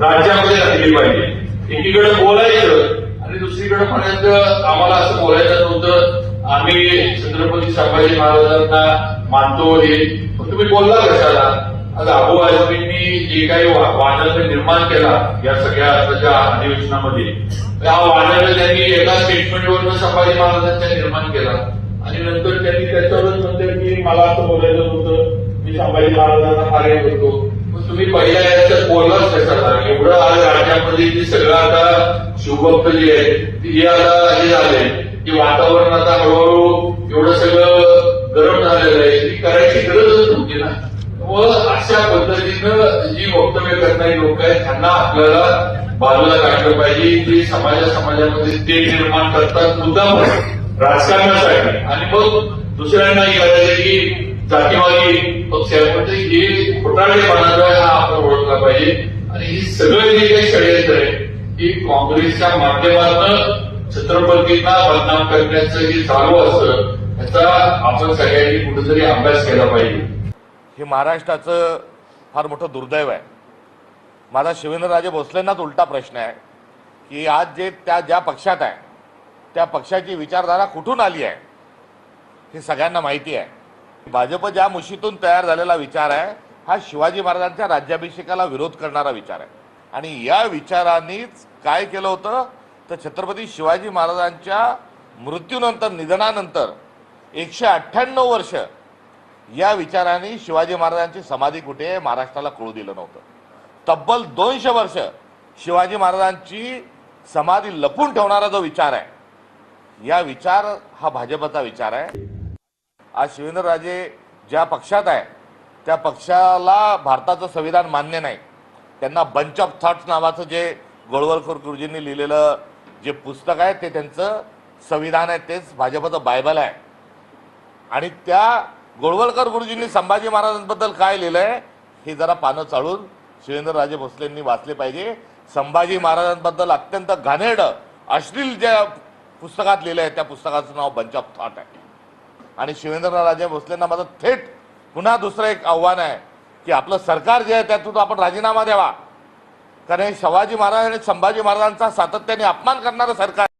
राज्यामध्ये राहिली पाहिजे. एकीकडे बोलायचं आणि दुसरीकडे म्हणायचं आम्हाला असं बोलायचं नव्हतं. आम्ही छत्रपती संभाजी महाराजांना मानतो हे. पण तुम्ही बोलला कशाला? आज आबू आजमींनी जे काही वा- निर्माण केला या सगळ्या आताच्या अधिवेशनामध्ये त्या वादळ त्यांनी एका स्टेटमेंटवरनं संभाजी महाराजांचा निर्माण केला. आणि नंतर त्यांनी त्याच्यावरच म्हणते की मला असं बोलायचं नव्हतं. मी संभाजी महाराजांना कार्य करतो पण तुम्ही पहिल्या एवढं आज राज्यामध्ये जे सगळं आता शिवभक्त जी आहे. ती आता हे झाले की वातावरण आता हळूहळू एवढं सगळं गरम झालेलं आहे. ती करायची गरजच नव्हती ना. व अशा पद्धतीनं जी वक्तव्य करणारी लोक आहेत त्यांना आपल्याला बाजूला काढलं पाहिजे. ते समाजा समाजामध्ये ते निर्माण करतात मुद्दाम राजकारणासाठी आणि मग दुसऱ्यांना करायचं की जातीवादी पक्ष आहे म्हणजे हे घोटाळेपणाचा हा आपण ओळखला पाहिजे. आणि ही सगळं जे काही षडयंत्र आहे की काँग्रेसच्या माध्यमातून छत्रपतींना बदनाम करण्याचं जे चालू असतं याचा आपण सगळ्यांनी कुठेतरी अभ्यास केला पाहिजे. हे महाराष्ट्राचं फार मोठं दुर्दैव आहे. माझा शिवेंद्रराजे भोसलेंनाच उलटा प्रश्न आहे की आज जे त्या ज्या पक्षात आहे त्या पक्षाची विचारधारा कुठून आली आहे हे सगळ्यांना माहिती आहे. भाजप ज्या मुशीतून तयार झालेला विचार आहे हा शिवाजी महाराजांच्या राज्याभिषेकाला विरोध करणारा विचार आहे. आणि या विचारांनीच काय केलं होतं? तर छत्रपती शिवाजी महाराजांच्या मृत्यूनंतर निधनानंतर एकशे अठ्ठ्याण्णव वर्ष या विचाराने शिवाजी महाराजांची समाधी कुठे? महाराष्ट्राला कळू दिलं नव्हतं. तब्बल दोनशे वर्ष शिवाजी महाराजांची समाधी लपून ठेवणारा जो विचार आहे या विचार हा भाजपचा विचार आहे. आज शिवेंद्रराजे ज्या पक्षात आहे त्या पक्षाला भारताचं संविधान मान्य नाही. त्यांना बंच ऑफ थॉट्स नावाचं जे गोळवलकर गुरुजींनी लिहिलेलं जे पुस्तक आहे ते त्यांचं संविधान आहे तेच भाजपचं बायबल आहे. आणि त्या गोळवलकर गुरुजींनी संभाजी महाराजांबद्दल काय लिहिलं आहे हे जरा पानं चाळून शिवेंद्रराजे भोसलेंनी वाचले पाहिजे. संभाजी महाराजांबद्दल अत्यंत घाणेरडं अश्लील ज्या पुस्तकात लिहिलं आहे त्या पुस्तकाचं नाव बंच ऑफ थॉट आहे. आणि शिवेंद्रराजे भोसलेंना माझं थेट पुन्हा दुसरं एक आव्हान आहे की आपलं सरकार जे आहे त्यातून आपण राजीनामा द्यावा. कारण हे शिवाजी महाराज आणि संभाजी महाराजांचा सातत्याने अपमान करणारं सरकार